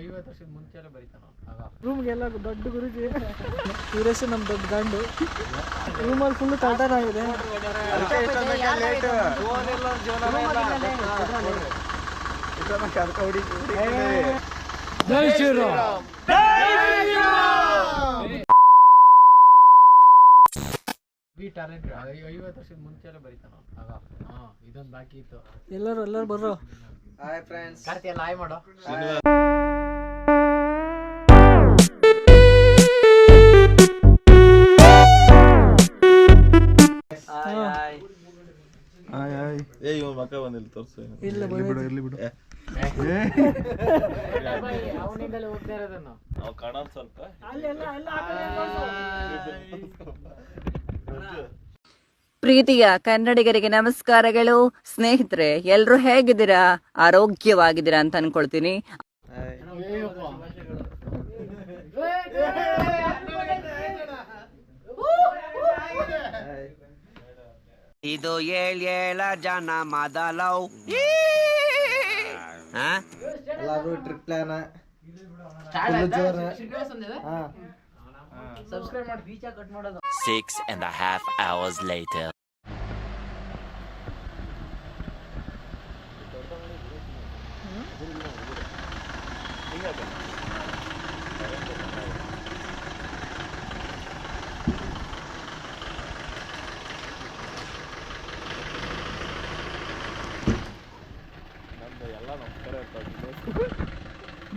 ಐವತ್ತು ವರ್ಷದ ಬರೀತಾನ ಆಗ. ರೂಮ್ಗೆಲ್ಲ ದೊಡ್ಡ ಗುರುಜಿ. ಸುರೇಶ್ ನಮ್ಮ ದೊಡ್ಡ ಗಂಡು. ರೂಮಲ್ಲಿ ಫುಲ್ಲು ಆಗಿದೆ ಜೈ ಶ್ರೀರಾಮ್. ಟ್ಯಾಲೆಂಟ್ ಐವತ್ತು ವರ್ಷದ ಮುಂಚೆ ಬರೀತಾನ ಆಗ. ಹಾ ಇದೊಂದು ಬಾಕಿ ಇತ್ತು. ಎಲ್ಲರೂ ಎಲ್ಲರೂ ಬರ್ರೋ. ಹಾಯ್ ಫ್ರೆಂಡ್ಸ್ ಕಾರ್ತಿ ಎಲ್ಲ ಹಾಯ್ ಮಾಡೋ. ಏ ಇವ್ ಮಕ್ಕ ಬಂದಿಲ್ಲ ತೋರ್ಸು. ಇಲ್ಲ ಬಿಡು ಬಿಡು. ಅವನಿಂದಲೇ ಹೋಗ್ತಾ ಇರೋದನ್ನು. ನಾವು ಕಾಣೋದ್ ಸ್ವಲ್ಪ. ಪ್ರೀತಿಯ ಕನ್ನಡಿಗರಿಗೆ ನಮಸ್ಕಾರಗಳು. ಸ್ನೇಹಿತರೆ ಎಲ್ಲರೂ ಹೇಗಿದ್ದೀರಾ? ಆರೋಗ್ಯವಾಗಿದ್ದೀರಾ ಅಂತ ಅನ್ಕೊಳ್ತೀನಿ. ಇದು ಏಳ್ ಏಳ ಜನ ಮದಲವ್. ಎಲ್ಲರೂ ಟ್ರಿಪ್ ಪ್ಲಾನ್. ಫುಲ್ ಸಬ್ಸ್ಕ್ರೈಬ್ ಮಾಡಿ ಬೀಚ ಕಟ್ ಮಾಡೋದು. Six and a half hours later.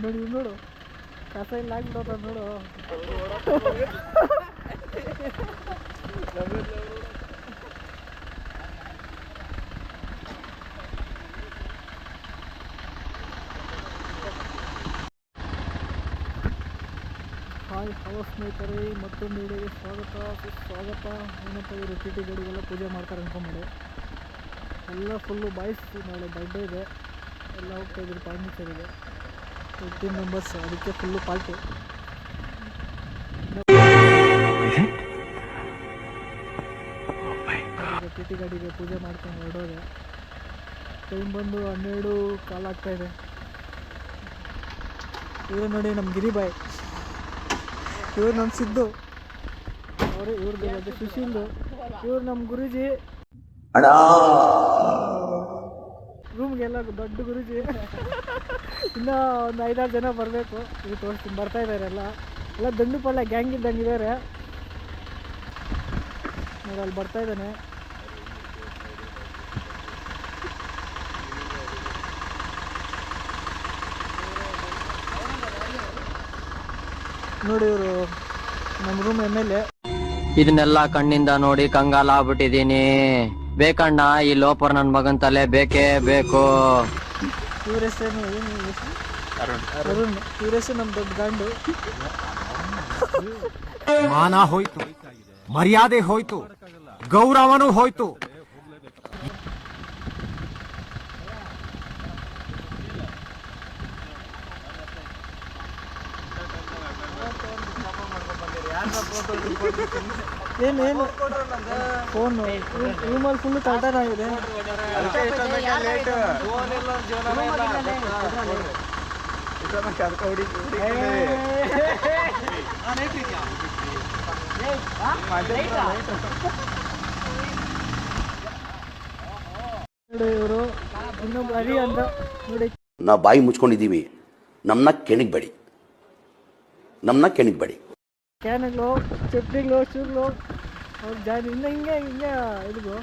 ನೋಡಿ ನೋಡು ಕಸ ಇಲ್ಲ ಆಗ್ಬಿಡೋದ ನೋಡು ಹಾಯ್ ಹಲೋ ಸ್ನೇಹಿತರೆ ಮತ್ತೊಂದು ವಿಡಿಯೋಗೆ ಸ್ವಾಗತ. ಸುಸ್ವಾಗತ ಏನಪ್ಪ ಇವರು ಗಾಡಿಗೆಲ್ಲ ಪೂಜೆ ಮಾಡ್ತಾರೆ ಅನ್ಕೊಂಬಿಡಿ. ಎಲ್ಲ ಫುಲ್ಲು ಬಾಯ್ಸ್ ನಾಳೆ ಬರ್ಡೇ ಇದೆ. ಎಲ್ಲ ಹೋಗ್ತಾ ಇದ್ರು ಪಾಂಡಿಚೇರಿಗೆ ಫಿಫ್ಟೀನ್ ಮೆಂಬರ್ಸ್ ಅದಕ್ಕೆ ಫುಲ್ಲು ಪಾರ್ಟಿ ಟಿ ಟಿ ಗಾಡಿಗೆ ಪೂಜೆ ಮಾಡ್ಕೊಂಡು ಹೊರಡೋದೆ. ಟೈಮ್ ಬಂದು ಹನ್ನೆರಡು ಕಾಲ್ ಆಗ್ತಾಯಿದೆ ಇದೆ. ಇವರು ನೋಡಿ ನಮ್ಮ ಗಿರಿಬಾಯ್. ಇವ್ರು ನಮ್ಮ ಸಿದ್ದು. ಅವರು ಇವ್ರದ್ದು ಬಗ್ಗೆ ಸುಶೀಲ್ದು. ಇವ್ರು ನಮ್ಮ ಗುರುಜಿ. ರೂಮ್ಗೆಲ್ಲ ದೊಡ್ಡ ಗುರುಜಿ. ಇನ್ನೂ ಒಂದು ಐದಾರು ಜನ ಬರಬೇಕು. ಇದು ತೋರಿಸ್ತೀನಿ ಬರ್ತಾ ಇದ್ದಾರೆ ಎಲ್ಲ. ಎಲ್ಲ ದಂಡು ಪಳ್ಳ ಗ್ಯಾಂಗ್ ಇದ್ದಂಗೆ ಇದ್ದಾರೆ ನೋಡಿ ಅಲ್ಲಿ ಬರ್ತಾ ಇದ್ದಾನೆ. ನೋಡಿ ಇವರು ನಮ್ಮ ರೂಮ್ ಎಂ ಎಲ್ ಎ ಇದನ್ನೆಲ್ಲ ಕಣ್ಣಿಂದ ನೋಡಿ ಕಂಗಾಲ ಆಗ್ಬಿಟ್ಟಿದೀನಿ ಬೇಕಣ್ಣ ಈ ಲೋಪರ್ ನನ್ ಮಗನ್ ತಲೆ ಬೇಕೇ ಬೇಕು. ಇವ್ರ ಹೆಸರೇನು ಏನು ಇವ್ರ ಹೆಸರು? ಅರುಣ್. ಇವ್ರ ಹೆಸರು ನಮ್ಮ ದೊಡ್ಡ ಗಂಡು. ಮಾನ ಹೋಯ್ತು ಮರ್ಯಾದೆ ಹೋಯ್ತು ಗೌರವನೂ ಹೋಯ್ತು. ಏನು ಏನು? ಫೋನು? ರೂಮಲ್ಲಿ ಫುಲ್ಲು ತಲ್ಟಾನಾಗಿದೆ ನೋಡಿ ಇವರು ಇನ್ನೊಬ್ಬ ಹರಿ ಅಂತ ನೋಡಿ. ನಾವು ಬಾಯಿ ಮುಚ್ಕೊಂಡಿದ್ದೀವಿ. ನಮ್ಮನ್ನ ಕೆಣಗಬೇಡಿ ನಮ್ಮನ್ನ ಕೆಣಗಬೇಡಿ ಕ್ಯಾನ್ಗಳು ಚಪ್ಲಿಗಳು ಶೂಗಳು ಅವ್ರು ಜಾನ್ ಇನ್ನು ಹಿಂಗೆ ಹಿಂಗೆ ಇದು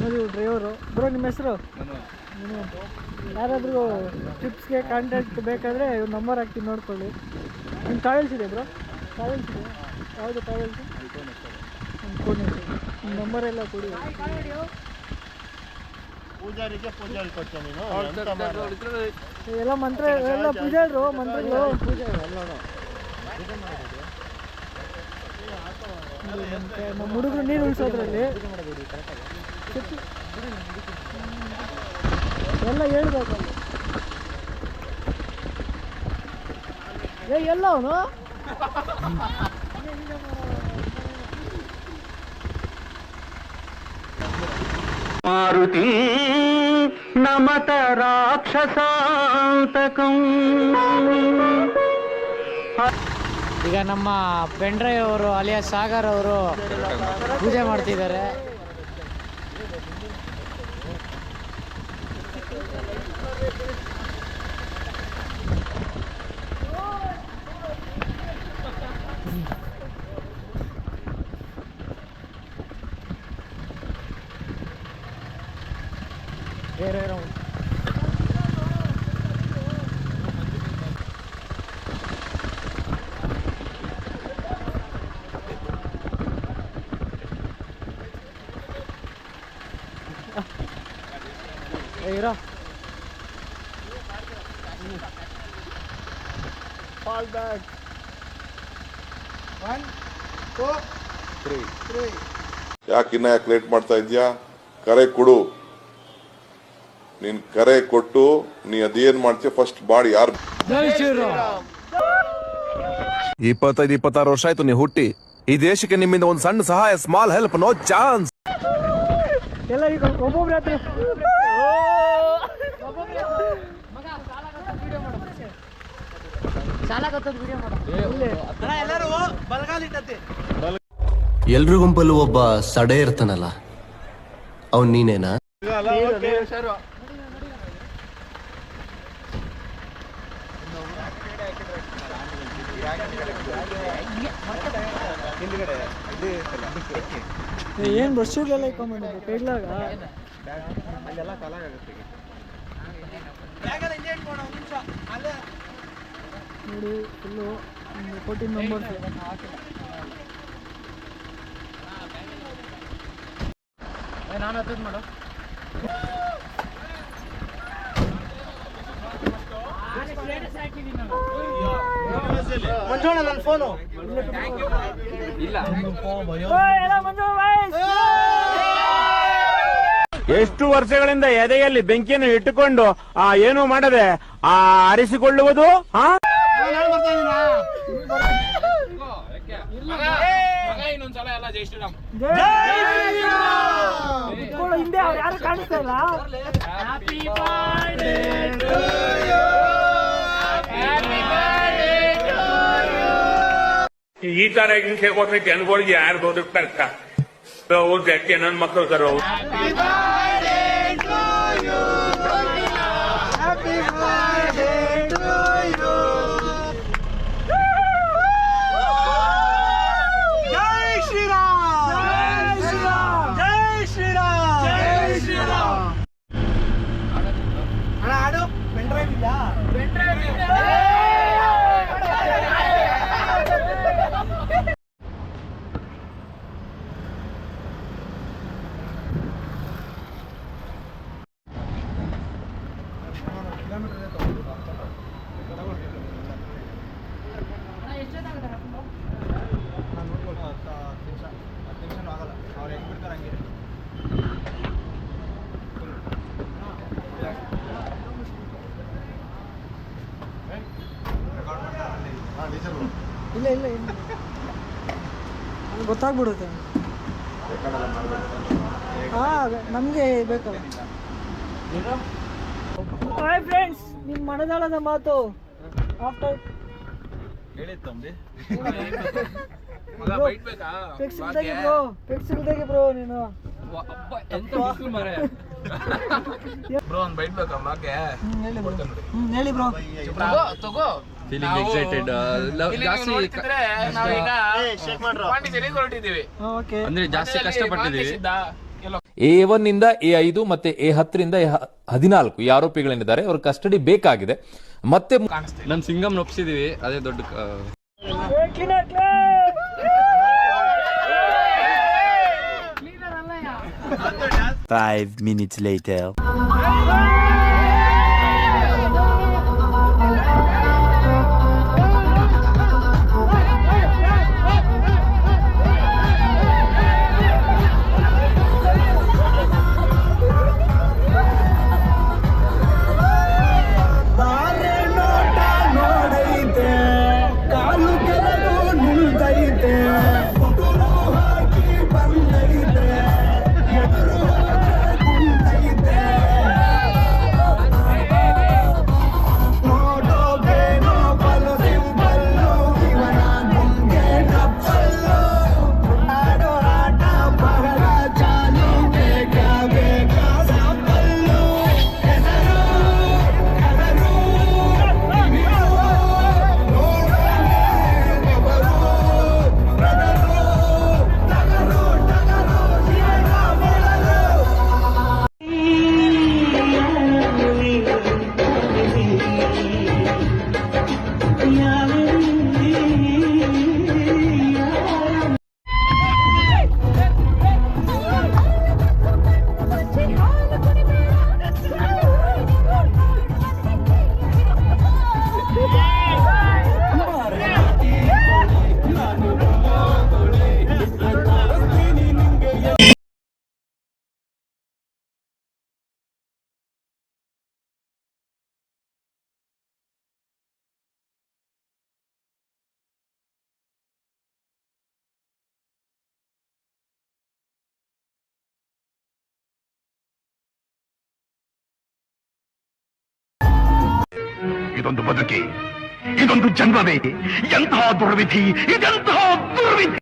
ನೋಡಿ ಡ್ರೈವರು ಬ್ರೋ ನಿಮ್ಮ ಹೆಸರು? ಯಾರಾದರೂ ಟಿಪ್ಸ್ಗೆ ಕಾಂಟ್ಯಾಕ್ಟ್ ಬೇಕಾದರೆ ಇವ್ರ ನಂಬರ್ ಹಾಕ್ತೀನಿ ನೋಡ್ಕೊಳ್ಳಿ. ನಿಮ್ಮ ಟ್ರಾವೆಲ್ಸ್ ಇದೆ ಬ್ರೋ? ಟ್ರಾವೆಲ್ಸ್ ಇದೆ. ಯಾವುದು ಟ್ರಾವೆಲ್ಸ್ ಕೊಡಿ ನಿಮ್ಮ ನಂಬರ್ ಎಲ್ಲ ಕೊಡಿ. ಪೂಜಾರಿ ಎಲ್ಲ ಮಂತ್ರ ಎಲ್ಲ ಪೂಜಾರು ನಮ್ಮ ಹುಡುಗರು ನೀರು ಉಳಿಸೋದ್ರಲ್ಲಿ. ಎಲ್ಲ ಹೇಳ್ಬೇಕು. ಏ ಎಲ್ಲ ಅವನು? ಮಾರುತಿ నమత రాక్షసాంతకం ಈಗ ನಮ್ಮ ಪೆಂಡ್ರೈವ್ ಅವರು ಅಲಿಯಾ ಸಾಗರ್ ಅವರು ಪೂಜೆ ಮಾಡ್ತಿದ್ದಾರೆ ಬೇರೆ ಬೇರೆ ಉಂಟು. ಏ, ಇರೋ fall back one two three ಯಾಕೆ ಇನ್ನ ಯಾಕೆ ಲೇಟ್ ಮಾಡ್ತಾ ಇದ್ಯಾ? ಕರೆ ಕೊಡು. ನೀನ್ ಕರೆ ಕೊಟ್ಟು ನೀ ಅದೇನ್ ಮಾಡ್ತೀಯ ಫಸ್ಟ್ ಬಾಡಿ ಯಾರು ಇಪ್ಪತ್ತೈದು ಇಪ್ಪತ್ತಾರು ವರ್ಷ ಆಯ್ತು ನೀ ಹುಟ್ಟಿ. ಈ ದೇಶಕ್ಕೆ ನಿಮ್ಮಿಂದ ಒಂದು ಸಣ್ಣ ಸಹಾಯ ಸ್ಮಾಲ್ ಹೆಲ್ಪ್ ನೋ ಚಾನ್ಸ್ ಎಲ್ರ ಗುಂಪಲ್ಲೂ ಒಬ್ಬ ಸಡೆ ಇರ್ತಾನಲ್ಲ ಅವ್ನ್ ನೀನೇನಾ? ಏನು ಬ್ರಷ್ಗಳೆಲ್ಲ ಅಲ್ಲೆಲ್ಲ ಕೈಲಾಗ ನೋಡಿ ಫುಲ್ಲು ಒಂದು ಫೋರ್ಟೀನ್ ಮೆಂಬರ್ಸ್ ನಾನು ಹತ್ತದ್ ಮಾಡು. ಎಷ್ಟು ವರ್ಷಗಳಿಂದ ಎದೆಯಲ್ಲಿ ಬೆಂಕಿಯನ್ನು ಇಟ್ಟುಕೊಂಡು ಆ ಏನು ಮಾಡದೆ ಆ ಅರಿಸಿಕೊಳ್ಳುವುದು ಹಾ ಹಿಂದೆ ಅವ್ರು ಯಾರು ಕಾಣಿಸ್ತಾ ಇಲ್ಲ? ಈ ತರ ಹಿಂಸೆ ಕೊಟ್ರೆ ಜನಗಳಿಗೆ ಯಾರು ಬದುಕ್ತಾರ ಅವ್ರು ಗಟ್ಟಿ ನನ್ನ ಮಕ್ಕಳು ಸರ್ ಅವ್ರು ಇಲ್ಲ ಇಲ್ಲ ಇಲ್ಲ. ಗೊತ್ತಾಗ್ಬಿಡುತ್ತೆ. ಹಾಂ ನಮಗೆ ಬೇಕಲ್ಲ. ಹಾಯ್ ಫ್ರೆಂಡ್ಸ್ ನಿಮ್ಮ ಮನದಾಳದ ಮಾತು ಆಫ್ಟರ್ ಫಿಕ್ಸ್ ಇಲ್ದಾಗೆ ಬ್ರೋ ಫಿಕ್ಸ್ ಇಲ್ದಾಗೆ ಬ್ರೋ ನೀನು. ಬ್ರೋ ಒಂದ್ ಬೈಟ್ ಬೇಕಾ ಮಾಕೆ ಹ್ಮ್, ಹೇಳಿ ಬ್ರೋ. ಹೇಳಿ ಬ್ರೋ. ತಗೋ. ಫೀಲಿಂಗ್ ಎಕ್ಸೈಟೆಡ್ ಜಾಸ್ತಿ ಪಾಂಡಿಚೇರಿಗೆ ಹೊರಟಿದ್ದೀವಿ. ಅಂದ್ರೆ ಜಾಸ್ತಿ ಕಷ್ಟಪಟ್ಟಿದ್ದೀವಿ. ಎ ಒನ್ ಇಂದ ಎ ಐದು ಮತ್ತೆ ಎ ಹತ್ತರಿಂದ ಎ ಹ- ಹದಿನಾಲ್ಕು ಈ ಆರೋಪಿಗಳೇನಿದ್ದಾರೆ ಅವ್ರ ಕಸ್ಟಡಿ ಬೇಕಾಗಿದೆ. ಮತ್ತೆ ನನ್ ಸಿಂಗಮ್ ನೊಪ್ಸಿದೀವಿ. ಅದೇ ದೊಡ್ಡ Five minutes later. Yeah. ಇದೊಂದು ಬದುಕಿ ಇದೊಂದು ಜನ್ಮವೇ ಎಂತಹ ದುರ್ವಿಧಿ ಇದೆಂತಹ ದುರ್ವಿಧಿ.